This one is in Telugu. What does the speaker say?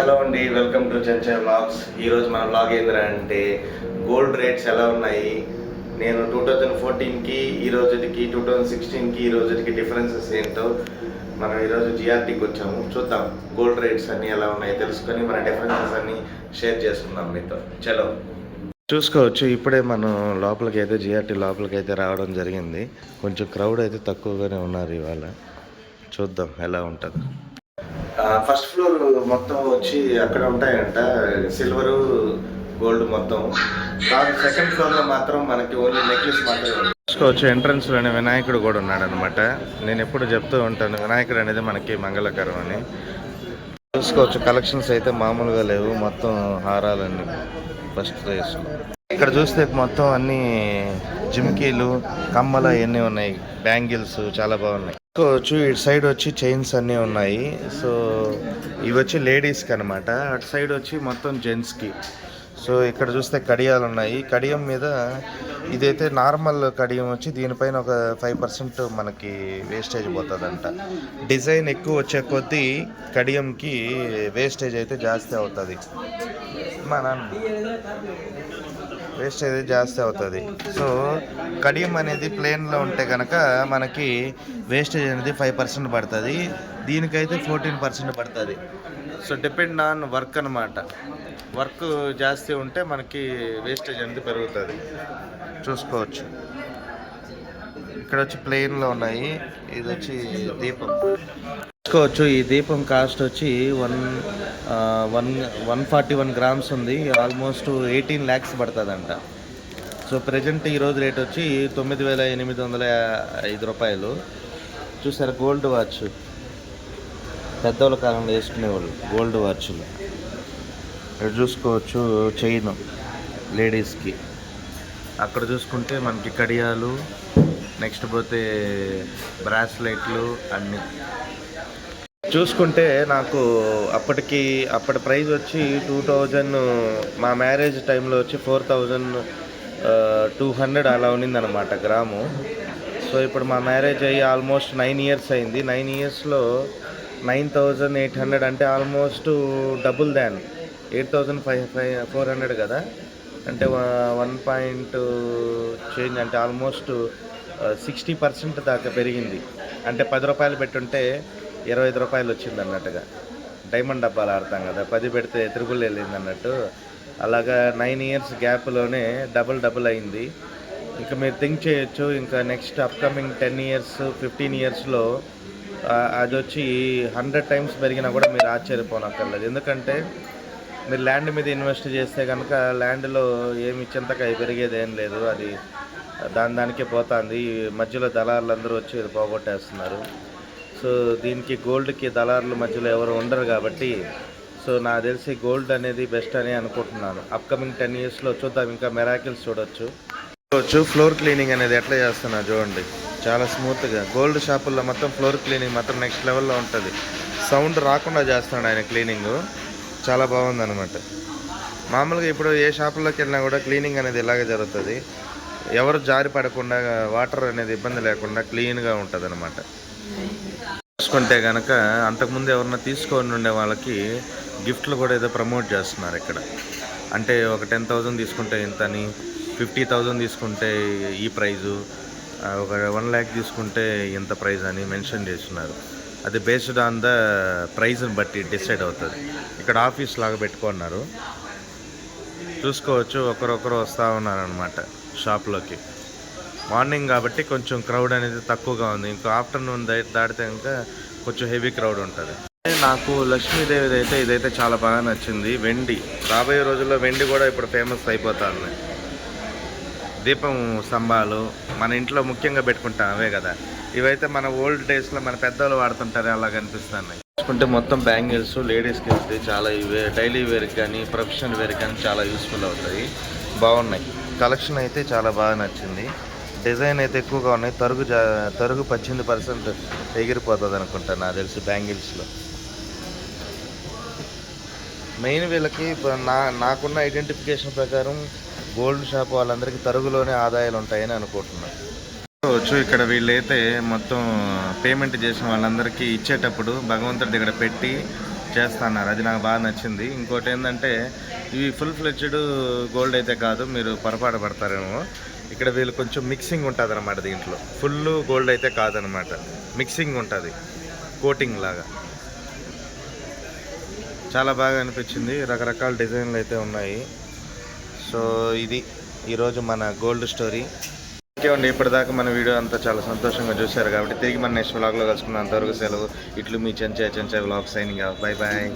హలో అండి వెల్కమ్ టు చెంచా బ్లాగ్స్ ఈరోజు మన బ్లాగ్ ఏంటంటే అంటే గోల్డ్ రేట్స్ ఎలా ఉన్నాయి? నేను టూ థౌజండ్ ఫోర్టీన్కి ఈ రోజుకి టూ థౌజండ్ సిక్స్టీన్కి ఈ రోజుకి డిఫరెన్సెస్ ఏంటో మనం ఈరోజు జిఆర్టీకి వచ్చాము. చూద్దాం గోల్డ్ రేట్స్ అన్నీ ఎలా ఉన్నాయి తెలుసుకొని మన డిఫరెన్సెస్ అన్నీ షేర్ చేసుకుందాం మీతో. చలో. చూసుకోవచ్చు ఇప్పుడే మనం లోపలికి అయితే జిఆర్టీ లోపలికి అయితే రావడం జరిగింది. కొంచెం క్రౌడ్ అయితే తక్కువగానే ఉన్నారు ఇవాళ. చూద్దాం ఎలా ఉంటుందో. ఫస్ట్ ఫ్లోర్ మొత్తం వచ్చి అక్కడ ఉంటాయంట. సిల్వర్ గోల్డ్ మొత్తం. కాదు సెకండ్ ఫ్లోర్లో మాత్రం మనకి ఓన్లీ నెక్లెస్ మాత్రమే వచ్చి చూసుకోవచ్చు ఎంట్రన్స్లోనే వినాయకుడు కూడా ఉన్నాడు అనమాట నేను ఎప్పుడు చెప్తూ ఉంటాను వినాయకుడు అనేది మనకి మంగళకరం అని. చూసుకోవచ్చు కలెక్షన్స్ అయితే మామూలుగా లేవు. మొత్తం హారాలన్నీ ఫస్ట్ ప్రైస్ ఇక్కడ చూస్తే మొత్తం అన్ని జిమ్కీలు కమ్మలు అవన్నీ ఉన్నాయి. బ్యాంగిల్స్ చాలా బాగున్నాయి. చూసుకోవచ్చు ఇటు సైడ్ వచ్చి చైన్స్ అన్నీ ఉన్నాయి. సో ఇవి వచ్చి లేడీస్కి అనమాట అటు సైడ్ వచ్చి మొత్తం జెంట్స్కి. సో ఇక్కడ చూస్తే కడియాలు ఉన్నాయి. కడియం మీద ఇదైతే నార్మల్ కడియం వచ్చి దీనిపైన ఒక ఫైవ్ పర్సెంట్ మనకి వేస్టేజ్ పోతుందంట. డిజైన్ ఎక్కువ వచ్చే కొద్దీ కడియంకి వేస్టేజ్ అయితే జాస్తి అవుతుంది. మా నాన్న. వేస్టేజ్ జాస్తి అవుతుంది. సో కడియం అనేది ప్లేన్లో ఉంటే కనుక మనకి వేస్టేజ్ అనేది ఫైవ్ పర్సెంట్ పడుతుంది. దీనికైతే ఫోర్టీన్ పర్సెంట్ పడుతుంది. సో డిపెండ్ ఆన్ వర్క్ అనమాట వర్క్ జాస్తి ఉంటే మనకి వేస్టేజ్ అనేది పెరుగుతుంది. చూసుకోవచ్చు. ఇక్కడ వచ్చి ప్లేన్లో ఉన్నాయి. ఇది వచ్చి దీపం. చూసుకోవచ్చు ఈ దీపం కాస్ట్ వచ్చి one one one forty one grams ఉంది. ఆల్మోస్ట్ ఎయిటీన్ ల్యాక్స్ పడుతుందంట. సో ప్రజెంట్ ఈరోజు రేట్ వచ్చి తొమ్మిది వేల ఎనిమిది వందల ఐదు రూపాయలు. చూసారా గోల్డ్ వాచ్. పెద్దవాళ్ళ కాలంలో వేసుకునేవాళ్ళు గోల్డ్ వాచ్లు. ఇక్కడ చూసుకోవచ్చు చైన్ లేడీస్కి. అక్కడ చూసుకుంటే మనకి కడియాలు నెక్స్ట్ పోతే బ్రాస్లెట్లు అన్నీ. చూసుకుంటే నాకు అప్పటికి అప్పటి ప్రైస్ వచ్చి టూ థౌజండ్ మా మ్యారేజ్ టైంలో వచ్చి ఫోర్ థౌజండ్ టూ హండ్రెడ్ అలా ఉన్నిందనమాట గ్రాము. సో ఇప్పుడు మా మ్యారేజ్ అయ్యి ఆల్మోస్ట్ నైన్ ఇయర్స్ అయింది. నైన్ ఇయర్స్లో నైన్ థౌజండ్ ఎయిట్ హండ్రెడ్ అంటే almost double than. Eight thousand five five four hundred కదా? అంటే వన్ పాయింట్ చేంజ్ అంటే ఆల్మోస్ట్ సిక్స్టీ పర్సెంట్ దాకా పెరిగింది. అంటే పది రూపాయలు పెట్టుంటే ఇరవై ఐదు రూపాయలు వచ్చింది అన్నట్టుగా. డైమండ్ డబ్బాలు ఆడతాం కదా పది పెడితే త్రిబుల్ వెళ్ళింది అన్నట్టు. అలాగా నైన్ ఇయర్స్ గ్యాప్లోనే డబుల్ డబుల్ అయింది. ఇంకా మీరు థింక్ చేయొచ్చు ఇంకా next upcoming ten years fifteen ఇయర్స్లో అది వచ్చి హండ్రెడ్ టైమ్స్ పెరిగినా కూడా మీరు ఆశ్చర్యపోనక్కర్లేదు. ఎందుకంటే మీరు ల్యాండ్ మీద ఇన్వెస్ట్ చేస్తే కనుక ల్యాండ్లో ఏమి ఇచ్చేంతగా పెరిగేది ఏం లేదు. అది దాని దానికే పోతుంది. మధ్యలో దళారులు అందరూ వచ్చి ఇది పోగొట్టేస్తున్నారు. సో దీనికి గోల్డ్కి దళారుల మధ్యలో ఎవరు ఉండరు కాబట్టి సో నాకు తెలిసి గోల్డ్ అనేది బెస్ట్ అని అనుకుంటున్నాను. అప్కమింగ్ టెన్ ఇయర్స్లో చూద్దాం ఇంకా మెరాకిల్స్ చూడొచ్చు. చూడొచ్చు ఫ్లోర్ క్లీనింగ్ అనేది ఎట్లా చేస్తున్నా చూడండి. చాలా స్మూత్గా. గోల్డ్ షాపుల్లో మొత్తం ఫ్లోర్ క్లీనింగ్ మాత్రం నెక్స్ట్ లెవెల్లో ఉంటుంది. సౌండ్ రాకుండా చేస్తున్నాడు ఆయన క్లీనింగ్. చాలా బాగుంది అనమాట మామూలుగా ఇప్పుడు ఏ షాపుల్లోకి వెళ్ళినా కూడా క్లీనింగ్ అనేది ఇలాగే జరుగుతుంది. ఎవరు జారి పడకుండా వాటర్ అనేది ఇబ్బంది లేకుండా క్లీన్గా ఉంటుంది అనమాట చూసుకుంటే కనుక అంతకుముందు ఎవరన్నా తీసుకొని ఉండే వాళ్ళకి గిఫ్ట్లు కూడా ఏదో ప్రమోట్ చేస్తున్నారు ఇక్కడ. అంటే ఒక టెన్ థౌజండ్ తీసుకుంటే ఇంత అని ఫిఫ్టీ థౌజండ్ తీసుకుంటే ఈ ప్రైజు ఒక వన్ ల్యాక్ తీసుకుంటే ఇంత ప్రైజ్ అని మెన్షన్ చేస్తున్నారు. అది బేస్డ్ ఆన్ ద ప్రైజ్ని బట్టి డిసైడ్ అవుతుంది. ఇక్కడ ఆఫీస్ లాగా పెట్టుకున్నారు. చూసుకోవచ్చు ఒకరొకరు వస్తూ ఉన్నారనమాట షాప్లోకి. మార్నింగ్ కాబట్టి కొంచెం క్రౌడ్ అనేది తక్కువగా ఉంది. ఇంకా ఆఫ్టర్నూన్ దాటితే ఇంకా కొంచెం హెవీ క్రౌడ్ ఉంటుంది. నాకు లక్ష్మీదేవి అయితే ఇదైతే చాలా బాగా నచ్చింది. వెండి. రాబోయే రోజుల్లో వెండి కూడా ఇప్పుడు ఫేమస్ అయిపోతుంది. దీపం స్తంభాలు మన ఇంట్లో ముఖ్యంగా పెట్టుకుంటాం అవే కదా. ఇవైతే మన ఓల్డ్ డేస్లో మన పెద్దవాళ్ళు వాడుతుంటారు అలా కనిపిస్తున్నాయి చూసుకుంటే మొత్తం బ్యాంగిల్స్ లేడీస్కి వెళ్తే చాలా ఇవే డైలీ వేర్కి కానీ ప్రొఫెషనల్ వేర్కి కానీ చాలా యూస్ఫుల్ అవుతాయి. బాగున్నాయి. కలెక్షన్ అయితే చాలా బాగా నచ్చింది. డిజైన్ అయితే ఎక్కువగా ఉన్నాయి. తరుగు జా తరుగు పద్దెనిమిది పర్సెంట్ ఎగిరిపోతుంది అనుకుంటా నాకు తెలిసి బ్యాంగిల్స్లో. మెయిన్ వీళ్ళకి నా నాకున్న ఐడెంటిఫికేషన్ ప్రకారం గోల్డ్ షాప్ వాళ్ళందరికీ తరుగులోనే ఆదాయాలు ఉంటాయని అనుకుంటున్నాను వచ్చు ఇక్కడ వీళ్ళైతే మొత్తం పేమెంట్ చేసిన వాళ్ళందరికీ ఇచ్చేటప్పుడు భగవంతుడి దగ్గర పెట్టి చేస్తున్నారు. అది నాకు బాగా నచ్చింది. ఇంకోటి ఏంటంటే ఇవి ఫుల్ ఫ్లెడ్జ్డ్ గోల్డ్ అయితే కాదు మీరు పొరపాటు పడతారేమో. ఇక్కడ వీళ్ళు కొంచెం మిక్సింగ్ ఉంటుంది అనమాట దీంట్లో. ఫుల్ గోల్డ్ అయితే కాదనమాట మిక్సింగ్ ఉంటుంది. కోటింగ్ లాగా. చాలా బాగా అనిపించింది. రకరకాల డిజైన్లు అయితే ఉన్నాయి. సో ఇది ఈరోజు మన గోల్డ్ స్టోరీ అండి ఇప్పటిదాకా మన వీడియో అంతా చాలా సంతోషంగా చూశారు కాబట్టి తిరిగి మన నెక్స్ట్ వ్లాగ్లో కలుసుకున్నంతవరకు సెలవు. ఇట్లు మీ Chenchayi Chenchayi vlog signing bye bye